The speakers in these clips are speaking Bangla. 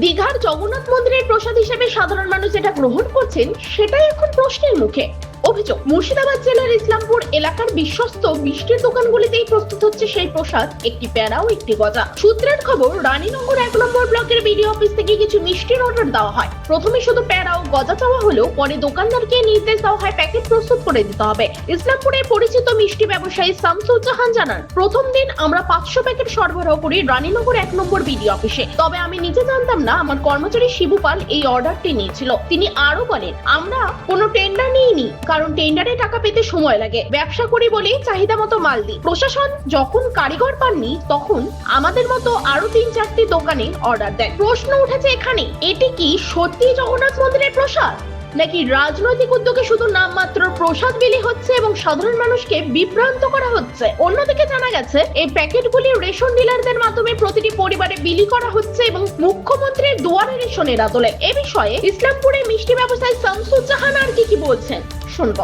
দীঘার জগন্নাথ মন্দিরের প্রসাদ হিসেবে সাধারণ মানুষ যেটা গ্রহণ করছেন সেটাই এখন প্রশ্নের মুখে। অভিযোগ, মুর্শিদাবাদ জেলার ইসলামপুর এলাকার বিশ্বস্ত মিষ্টির দোকানগুলিতেই প্রস্তুত হচ্ছে সেই প্রসাদ, একটি প্যারাও একটি গজা। সূত্রের খবর, রানীনগর এক নম্বর ব্লকের বিডিও অফিস থেকে কিছু মিষ্টির অর্ডার দেওয়া হয়। প্রথমে শুধু প্যারা ও গজা চাওয়া হলেও পরে দোকানদারকে নির্দেশ দেওয়া হয় প্যাকেট প্রস্তুত করে দিতে হবে। ইসলামপুরের পরিচিত মিষ্টি ব্যবসায়ী শামসুজ্জাহান জানান, প্রথম দিন আমরা পাঁচশো প্যাকেট সরবরাহ করি রানীনগর এক নম্বর বিডি অফিসে। তবে আমি নিজে জানতাম না আমার কর্মচারী শিবু পাল এই অর্ডারটি নিয়েছিল। তিনি আরও বলেন, আমরা কোনো টেন্ডার নিইনি, কারণ টেন্ডারে টাকা পেতে সময় লাগে। ব্যবসা করি বলেই চাহিদা মতো মাল দিই। প্রশাসন যখন কারিগর পাননি, তখন আমাদের মতো আরও তিন চারটি দোকানে অর্ডার দেয়। প্রশ্ন উঠেছে এখানে, এটি কি সত্যি জগন্নাথ মন্দিরের প্রসাদ? নাকি রাজনৈতিক উদ্যোগে শুধু নামমাত্র প্রসাদ বিলি হচ্ছে এবং সাধারণ মানুষকে বিভ্রান্ত করা হচ্ছে? অন্যদিকে জানা গেছে, এই প্যাকেটগুলি রেশন ডিলারদের মাধ্যমে প্রতিটি পরিবারে বিলি করা হচ্ছে এবং মুখ্যমন্ত্রীর দুয়ারে রেশনের আদলে। এ বিষয়ে ইসলামপুরের মিষ্টি ব্যবসায়ী শামসুজ্জাহান আর কি কি বলছেন? শুনব।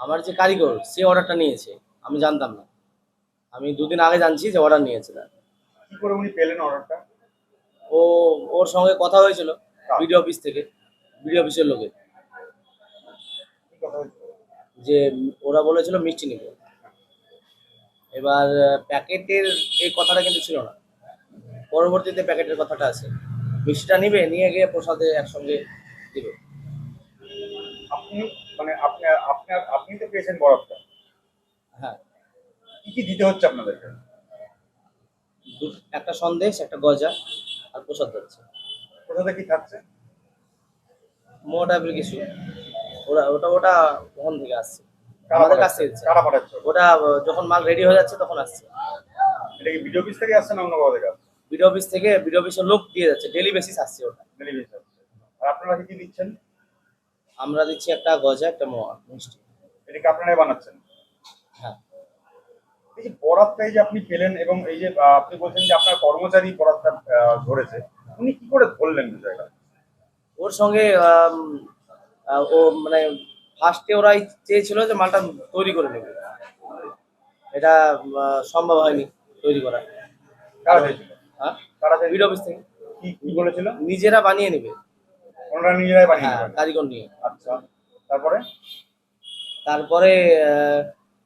আমার যে কারিগর সে অর্ডারটা নিয়েছে। আমি জানতাম না। আমি দুদিন আগে জানছি যে অর্ডার নিয়েছে তার। কি করে উনি পেলেন অর্ডারটা ও ওর সঙ্গে কথা হয়েছিল বিডি অফিস থেকে বিডি অফিসের লোকে। কি কথা হয়েছিল? যে ওরা বলেছিল মিষ্টি নেবে এবার প্যাকেটের এই কথাটা কিন্তু ছিল না। পরবর্তীতে প্যাকেটের কথাটা আছে। মিষ্টিটা নিবে নিয়ে গিয়ে প্রসাদে একসঙ্গে আপনি মানে আপনি আপনার আপনি তো পেয়েছেন বরফটা। হ্যাঁ। কি কি দিতে হচ্ছে আপনাদেরকে? একটা সন্দেশ একটা গজা আর প্রসাদ যাচ্ছে কোথা থেকে কি থাকছে? মোট টাইপের কিছু। ওরা ওটা ওটা ওখান থেকে আসছে। আমাদের কাছ। কারা পাঠাচ্ছে? ওটা যখন মাল রেডি হয়ে যাচ্ছে তখন আসছে। এটা কি ভিডিও অফিস থেকে আসছে না অন্য কোথাও থেকে আসছে? বিডি অফিস থেকে বিডি অফিসের লোক দিয়ে যাচ্ছে। ডেলি বেসিস আসছে ওটা। ডেলিভারি আসছে। আর আপনারা কি দিচ্ছেন? আমরা দিচ্ছি একটা গজা একটা মোয়া মিষ্টি। এটা কি আপনারাই বানাচ্ছেন? হ্যাঁ। এই যে বরাতটা এই যে আপনি পেলেন এবং এই যে আপনি বলছেন যে আপনার কর্মচারী বরাতটা ধরেছে উনি কি করে ধরলেন বিষয়টা ওর সঙ্গে ও মানে ফার্স্টে ওরাই চেয়েছিল যে মালটা তৈরি করে নেবে। এটা সম্ভব হয়নি তৈরি করা। কারা চেয়েছিল হ্যাঁ? কারা চেয়েছিল অফিস থেকে। কি কি বলেছিল? নিজেরা বানিয়ে নেবে। ওনারা নিজেরাই বানিয়ে হ্যাঁ কারিগর নিয়ে। আচ্ছা তারপরে? তারপরে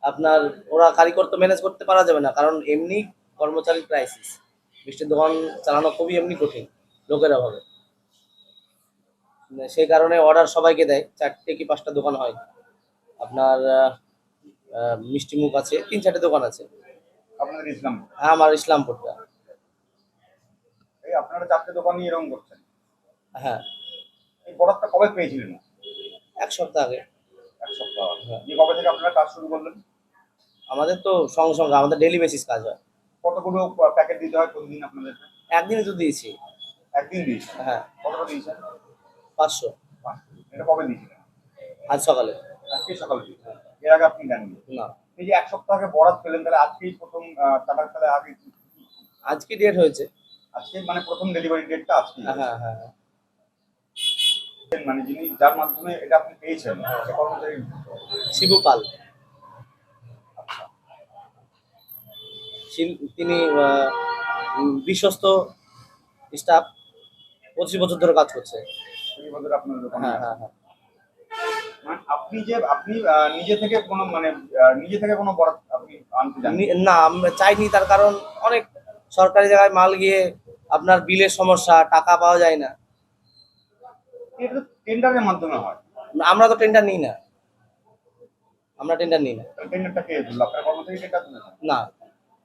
আপনার ওরা কারিগর তো ম্যানেজ করতে পারা যাবে না কারণ এমনি কর্মচারী ক্রাইসিস মিষ্টির দোকান চালানো খুবই এমনি কঠিন লোকের অভাবে। মানে সেই কারণে অর্ডার সবাইকে দেয় চারটে কি পাঁচটা দোকান হয়। আপনার মিষ্টি মুখ আছে তিন চারটে দোকান আছে। আপনাদের ইসলাম হ্যাঁ আমার ইসলামপুরটা। এই আপনারা চারটে দোকান নিয়ে এরকম করছেন? হ্যাঁ। এই কবে পেয়েছিলেন? এক সপ্তাহ আগে। এক সপ্তাহ আগে। হ্যাঁ। কবে থেকে আপনারা কাজ শুরু করলেন? আমাদের তো সঙ্গে সঙ্গে আমাদের ডেলি বেসিস কাজ হয়। কতগুলো প্যাকেট দিতে হয় প্রতিদিন আপনাদের একদিনই তো দিয়েছি। একদিন দিয়েছেন? হ্যাঁ। কতটা দিয়েছেন? পাঁচশো। এটা কবে দিয়েছিলেন? আজ সকালে। আজকে সকালে দিয়েছেন এর আগে আপনি জানেন না। এই যে এক সপ্তাহ আগে বরাত পেলেন তাহলে আজকেই প্রথম টাটার তাহলে আগে আজকে ডেট হয়েছে। আজকে মানে প্রথম ডেলিভারি ডেটটা আজকে হ্যাঁ হ্যাঁ হ্যাঁ। মানে যিনি যার মাধ্যমে এটা আপনি পেয়েছেন সে কর্মচারী শিবু পাল। তিনি বিশ্বস্ত স্টাফ পঁচিশ বছর ধরে কাজ করছে। হ্যাঁ হ্যাঁ হ্যাঁ। মানে আপনি যে আপনি নিজে থেকে কোনো মানে নিজে থেকে কোনো বরাত আপনি আনতে না চাইনি তার কারণ অনেক সরকারি জায়গায় মাল গিয়ে আপনার বিলের সমস্যা টাকা পাওয়া যায় না। এটা তো টেন্ডারের মাধ্যমে হয়। আমরা তো টেন্ডার নিই না। আমরা টেন্ডার নিই না। টেন্ডারটা কে দিল? আপনার কর্মচারী টেন্ডার দিলেন না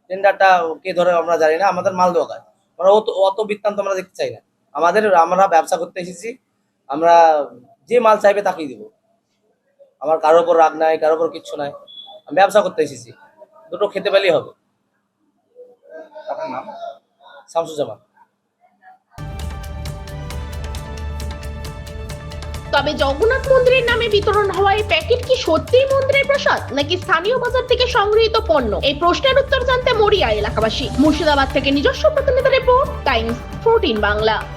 টেন্ডারটা কে ধরে আমরা জানি না আমাদের মাল দেওয়া কাজ আমরা অত অত বৃত্তান্ত আমরা দেখতে চাই না। আমাদের আমরা ব্যবসা করতে এসেছি আমরা যে মাল চাইবে তাকেই দিব। আমার কারোর উপর রাগ নাই কারোর উপর কিচ্ছু নাই। আমি ব্যবসা করতে এসেছি দুটো খেতে পেলেই হবে। আপনার নাম? শামসুজ্জামান। তবে জগন্নাথ মন্দিরের নামে বিতরণ হওয়া এই প্যাকেট কি সত্যিই মন্দিরের প্রসাদ? নাকি স্থানীয় বাজার থেকে সংগৃহীত পণ্য? এই প্রশ্নের উত্তর জানতে মরিয়া এলাকাবাসী। মুর্শিদাবাদ থেকে নিজস্ব প্রতিনিধি রিপোর্ট, টাইমস ফোরটিন বাংলা।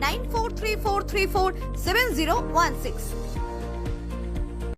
9434347016.